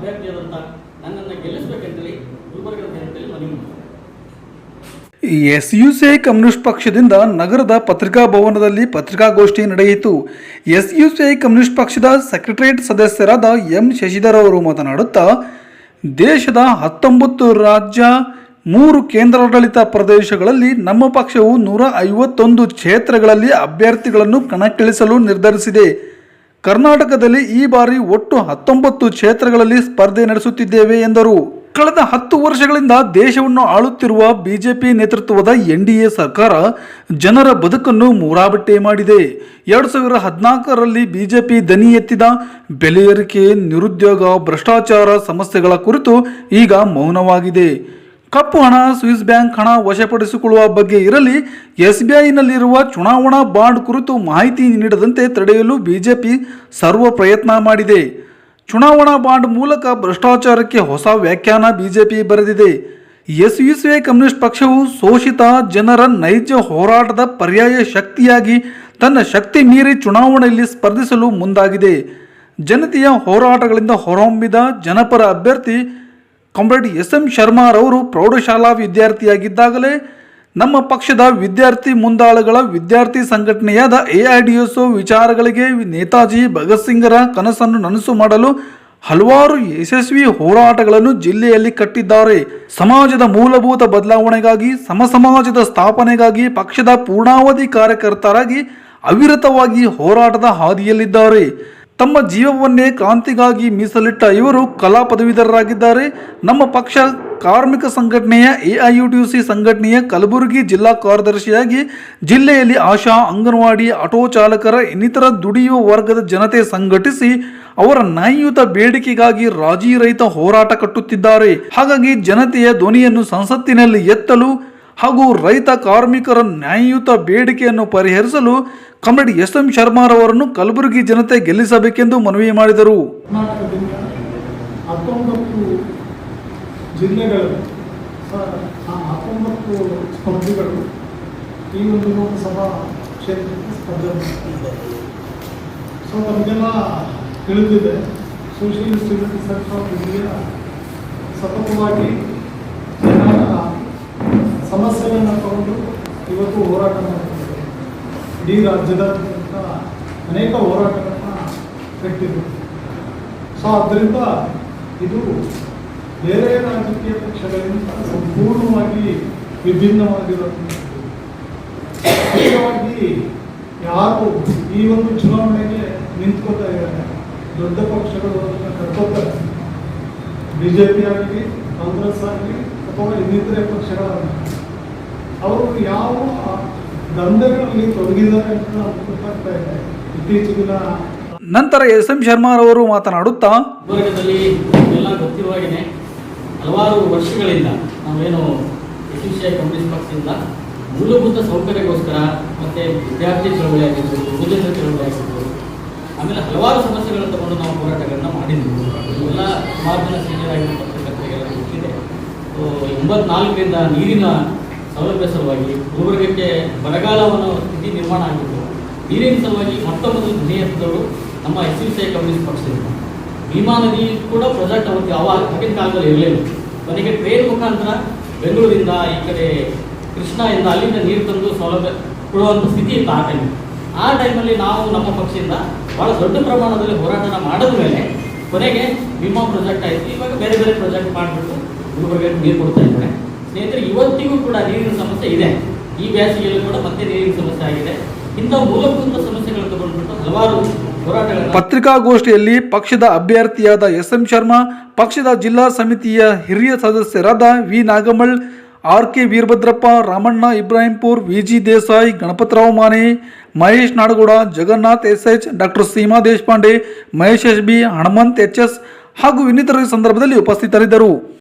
ಅಭ್ಯರ್ಥಿಯಾದಂಥ ನನ್ನನ್ನು ಮನವಿ ಮಾಡ್ತೀನಿ. ಎಸ್ಯುಸಿಐ ಕಮ್ಯುನಿಸ್ಟ್ ಪಕ್ಷದಿಂದ ನಗರದ ಪತ್ರಿಕಾ ಭವನದಲ್ಲಿ ಪತ್ರಿಕಾಗೋಷ್ಠಿ ನಡೆಯಿತು. ಎಸ್ ಎಸ್ಯುಸಿಐ ಕಮ್ಯುನಿಸ್ಟ್ ಪಕ್ಷದ ಸೆಕ್ರೆಟರಿಯೇಟ್ ಸದಸ್ಯರಾದ ಎಂ. ಶಶಿಧರ್ ಅವರು ಮಾತನಾಡುತ್ತಾ, ದೇಶದ ಹತ್ತೊಂಬತ್ತು ರಾಜ್ಯ, ಮೂರು ಕೇಂದ್ರಾಡಳಿತ ಪ್ರದೇಶಗಳಲ್ಲಿ ನಮ್ಮ ಪಕ್ಷವು ನೂರ ಐವತ್ತೊಂದು ಕ್ಷೇತ್ರಗಳಲ್ಲಿ ಅಭ್ಯರ್ಥಿಗಳನ್ನು ಕಣಕ್ಕಿಳಿಸಲು ನಿರ್ಧರಿಸಿದೆ. ಕರ್ನಾಟಕದಲ್ಲಿ ಈ ಬಾರಿ ಒಟ್ಟು ಹತ್ತೊಂಬತ್ತು ಕ್ಷೇತ್ರಗಳಲ್ಲಿ ಸ್ಪರ್ಧೆ ನಡೆಸುತ್ತಿದ್ದೇವೆ ಎಂದರು. ಕಳೆದ ಹತ್ತು ವರ್ಷಗಳಿಂದ ದೇಶವನ್ನು ಆಳುತ್ತಿರುವ ಬಿಜೆಪಿ ನೇತೃತ್ವದ ಎನ್ ಸರ್ಕಾರ ಜನರ ಬದುಕನ್ನು ಮೂರಾಬಟ್ಟೆ ಮಾಡಿದೆ. ಎರಡು ಸಾವಿರ ಹದಿನಾಲ್ಕರಲ್ಲಿ ಬಿಜೆಪಿ ದನಿ ಎತ್ತಿದ ಬೆಲೆ ಏರಿಕೆ, ನಿರುದ್ಯೋಗ, ಭ್ರಷ್ಟಾಚಾರ ಸಮಸ್ಯೆಗಳ ಕುರಿತು ಈಗ ಮೌನವಾಗಿದೆ. ಕಪ್ಪು ಹಣ, ಸ್ವಿಸ್ ಬ್ಯಾಂಕ್ ಹಣ ವಶಪಡಿಸಿಕೊಳ್ಳುವ ಬಗ್ಗೆ ಇರಲಿ, ಎಸ್ಬಿಐನಲ್ಲಿರುವ ಚುನಾವಣಾ ಬಾಂಡ್ ಕುರಿತು ಮಾಹಿತಿ ನೀಡದಂತೆ ತಡೆಯಲು ಬಿಜೆಪಿ ಸರ್ವ ಪ್ರಯತ್ನ ಮಾಡಿದೆ. ಚುನಾವಣಾ ಬಾಂಡ್ ಮೂಲಕ ಭ್ರಷ್ಟಾಚಾರಕ್ಕೆ ಹೊಸ ವ್ಯಾಖ್ಯಾನ ಬಿಜೆಪಿ ಬರೆದಿದೆ. ಎಸ್ಯುಸಿಐ ಕಮ್ಯುನಿಸ್ಟ್ ಪಕ್ಷವು ಶೋಷಿತ ಜನರ ನೈಜ ಹೋರಾಟದ ಪರ್ಯಾಯ ಶಕ್ತಿಯಾಗಿ ತನ್ನ ಶಕ್ತಿ ಮೀರಿ ಚುನಾವಣೆಯಲ್ಲಿ ಸ್ಪರ್ಧಿಸಲು ಮುಂದಾಗಿದೆ. ಜನತೆಯ ಹೋರಾಟಗಳಿಂದ ಹೊರಹೊಮ್ಮಿದ ಜನಪರ ಅಭ್ಯರ್ಥಿ ಕಾಮ್ರೇಡ್ ಎಸ್ ಎಂ ಶರ್ಮಾರವರು ಪ್ರೌಢಶಾಲಾ ವಿದ್ಯಾರ್ಥಿಯಾಗಿದ್ದಾಗಲೇ ನಮ್ಮ ಪಕ್ಷದ ವಿದ್ಯಾರ್ಥಿ ಮುಂದಾಳುಗಳ ವಿದ್ಯಾರ್ಥಿ ಸಂಘಟನೆಯಾದ ಎಐಡಿಎಸ್ಒ ವಿಚಾರಗಳಿಗೆ ನೇತಾಜಿ ಭಗತ್ ಸಿಂಗರ ಕನಸನ್ನು ನನಸು ಮಾಡಲು ಹಲವಾರು ಯಶಸ್ವಿ ಹೋರಾಟಗಳನ್ನು ಜಿಲ್ಲೆಯಲ್ಲಿ ಕಟ್ಟಿದ್ದಾರೆ. ಸಮಾಜದ ಮೂಲಭೂತ ಬದಲಾವಣೆಗಾಗಿ, ಸಮಸಮಾಜದ ಸ್ಥಾಪನೆಗಾಗಿ ಪಕ್ಷದ ಪೂರ್ಣಾವಧಿ ಕಾರ್ಯಕರ್ತರಾಗಿ ಅವಿರತವಾಗಿ ಹೋರಾಟದ ಹಾದಿಯಲ್ಲಿದ್ದಾರೆ. ತಮ್ಮ ಜೀವವನ್ನೇ ಕ್ರಾಂತಿಗಾಗಿ ಮೀಸಲಿಟ್ಟ ಇವರು ಕಲಾ ಪದವೀಧರರಾಗಿದ್ದಾರೆ. ನಮ್ಮ ಪಕ್ಷ ಕಾರ್ಮಿಕ ಸಂಘಟನೆಯ ಎಐಯುಡಿಯುಸಿ ಸಂಘಟನೆಯ ಕಲಬುರಗಿ ಜಿಲ್ಲಾ ಕಾರ್ಯದರ್ಶಿಯಾಗಿ ಜಿಲ್ಲೆಯಲ್ಲಿ ಆಶಾ ಅಂಗನವಾಡಿ ಆಟೋ ಚಾಲಕರ ಇನ್ನಿತರ ದುಡಿಯುವ ವರ್ಗದ ಜನತೆ ಸಂಘಟಿಸಿ ಅವರ ನ್ಯಾಯಯುತ ಬೇಡಿಕೆಗಾಗಿ ರಾಜಿ ರಹಿತ ಹೋರಾಟ ಕಟ್ಟುತ್ತಿದ್ದಾರೆ. ಹಾಗಾಗಿ ಜನತೆಯ ಧ್ವನಿಯನ್ನು ಸಂಸತ್ತಿನಲ್ಲಿ ಎತ್ತಲು ಹಾಗೂ ರೈತ ಕಾರ್ಮಿಕರ ನ್ಯಾಯಯುತ ಬೇಡಿಕೆಯನ್ನು ಪರಿಹರಿಸಲು ಕಾಮ್ರೇಡ್ ಎಸ್ ಎಂ ಶರ್ಮಾರವರನ್ನು ಕಲಬುರಗಿ ಜನತೆ ಗೆಲ್ಲಿಸಬೇಕೆಂದು ಮನವಿ ಮಾಡಿದರು. ಒಂದು ತಿಳಿದಿದೆ ಸೋಷಿಯಲಿಸ್ಟ್ ಆಫ್ ಇಂಡಿಯಾ ಸತತವಾಗಿ ಸಮಸ್ಯೆಗಳನ್ನು ತಗೊಂಡು ಇವತ್ತು ಹೋರಾಟ ಮಾಡ್ತಿದ್ದಾರೆ ಇಡೀ ರಾಜ್ಯದ ಅನೇಕ ಹೋರಾಟಗಳನ್ನು ಕಟ್ಟಿದ್ರು ಸೊ ಆದ್ದರಿಂದ ಇದು ಬೇರೆ ರಾಜಕೀಯ ಪಕ್ಷಗಳಿಂದ ಸಂಪೂರ್ಣವಾಗಿ ವಿಭಿನ್ನವಾಗಿರುವಂಥದ್ದು. ಮುಖ್ಯವಾಗಿ ಯಾರು ಈ ಒಂದು ಚುನಾವಣೆಗೆ ನಿಂತ್ಕೋತಾ ಇದ್ದಾರೆ? ದೊಡ್ಡ ಪಕ್ಷಗಳು ಅದನ್ನು ಕರ್ಕೋತಾರೆ ಬಿ ಜೆ ಪಿ ಆಗಲಿ, ಕಾಂಗ್ರೆಸ್ ಆಗಲಿ, ಅಥವಾ ಇನ್ನಿತರೆ ಪಕ್ಷಗಳಾಗಲಿ. ಅವರು ಯಾವ ದಂಧೆಗಳಲ್ಲಿ ತೊಡಗಿದ್ದಾರೆ ಅಂತ ಗೊತ್ತಾಗ್ತಾ ಇದೆ. ಇತ್ತೀಚಿನ ನಂತರ ಎಸ್ ಎಂ ಶರ್ಮಾರವರು ಮಾತನಾಡುತ್ತಾ ಗುಲ್ಬರ್ಗದಲ್ಲಿ ಎಲ್ಲ ಗೊತ್ತಿರುವ ಹಾಗೆಯೇ ಹಲವಾರು ವರ್ಷಗಳಿಂದ ನಾವೇನು S M C I communist ಪಕ್ಷದಿಂದ ಮೂಲಭೂತ ಸೌಕರ್ಯಕ್ಕೋಸ್ಕರ ಮತ್ತು ವಿದ್ಯಾರ್ಥಿ ಚಳವಳಿ ಆಗಿರ್ಬೋದು ಯುವಜನ ಚಳವಳಿ ಆಗಿರ್ಬೋದು ಆಮೇಲೆ ಹಲವಾರು ಸಮಸ್ಯೆಗಳನ್ನು ತಗೊಂಡು ನಾವು ಹೋರಾಟಗಳನ್ನ ಮಾಡಿದ್ವಿ. ಎಲ್ಲ ಸುಮಾರು ಜನ ಸೀನಿಯರ್ ಆಗಿರೋ ಪತ್ರಕರ್ತರಿಗೆಲ್ಲ ಗೊತ್ತಿದೆ ಸೊ ಎಂಬತ್ನಾಲ್ಕರಿಂದ ನೀರಿನ ಸೌಲಭ್ಯ ಸಲುವಾಗಿ ಗುಲ್ಬರ್ಗಕ್ಕೆ ಬರಗಾಲವನ್ನು ಸ್ಥಿತಿ ನಿರ್ಮಾಣ ಆಗಿತ್ತು. ನೀರಿನ ಸಲುವಾಗಿ ಧ್ವನಿ ಎತ್ತಿದವರು ನಮ್ಮ ಎಸ್ ಸಿ ಕಮ್ಯುನಿಸ್ಟ್ ಪಕ್ಷದಿಂದ ಭೀಮಾ ನದಿ ಕೂಡ ಪ್ರಾಜೆಕ್ಟ್ ಅವತ್ತು ಯಾವ ಆಗಿನ ಕಾಲದಲ್ಲಿ ಇರಲಿಲ್ಲ. ಕೊನೆಗೆ ಟ್ರೈನ್ ಮುಖಾಂತರ ಬೆಂಗಳೂರಿಂದ ಈ ಕಡೆ ಕೃಷ್ಣದಿಂದ ಅಲ್ಲಿಂದ ನೀರು ತಂದು ಸೌಲಭ್ಯ ಕೊಡುವಂಥ ಸ್ಥಿತಿ ಇತ್ತು ಆ ಟೈಮ್ ಆ ಟೈಮಲ್ಲಿ ನಾವು ನಮ್ಮ ಪಕ್ಷದಿಂದ ಭಾಳ ದೊಡ್ಡ ಪ್ರಮಾಣದಲ್ಲಿ ಹೋರಾಟನ ಮಾಡಿದ ಮೇಲೆ ಕೊನೆಗೆ ಭೀಮಾ ಪ್ರಾಜೆಕ್ಟ್ ಆಯಿತು. ಇವಾಗ ಬೇರೆ ಬೇರೆ ಪ್ರಾಜೆಕ್ಟ್ ಮಾಡಿಬಿಟ್ಟು ಗುಲ್ಬರ್ಗಕ್ಕೆ ನೀರು ಕೊಡ್ತಾ ಇದ್ದಾರೆ. ಸ್ನೇಹಿತರೆ, ಇವತ್ತಿಗೂ ಕೂಡ ನೀರಿನ ಸಮಸ್ಯೆ ಇದೆ. ಈ ಬೇಸಿಗೆಯಲ್ಲೂ ಕೂಡ ಮತ್ತೆ ನೀರಿನ ಸಮಸ್ಯೆ ಆಗಿದೆ. ಇಂಥ ಮೂಲಭೂತ ಸಮಸ್ಯೆಗಳು ತಗೊಂಡ್ಬಿಟ್ಟು ಹಲವಾರು ಪತ್ರಿಕಾಗೋಷ್ಠಿಯಲ್ಲಿ ಪಕ್ಷದ ಅಭ್ಯರ್ಥಿಯಾದ ಎಸ್ ಎಂ ಶರ್ಮಾ, ಪಕ್ಷದ ಜಿಲ್ಲಾ ಸಮಿತಿಯ ಹಿರಿಯ ಸದಸ್ಯರಾದ V Nagamal, R K Veerabhadrappa, Ramanna Ibrahimpur, V G Desai Ganapatrao Mane Mahesh Nadagouda, Jagannath S H doctor Seema Deshpande, Mahesh S B, Hanumanth H S ಹಾಗೂ ಇನ್ನಿತರ ಸಂದರ್ಭದಲ್ಲಿ ಉಪಸ್ಥಿತರಿದ್ದರು.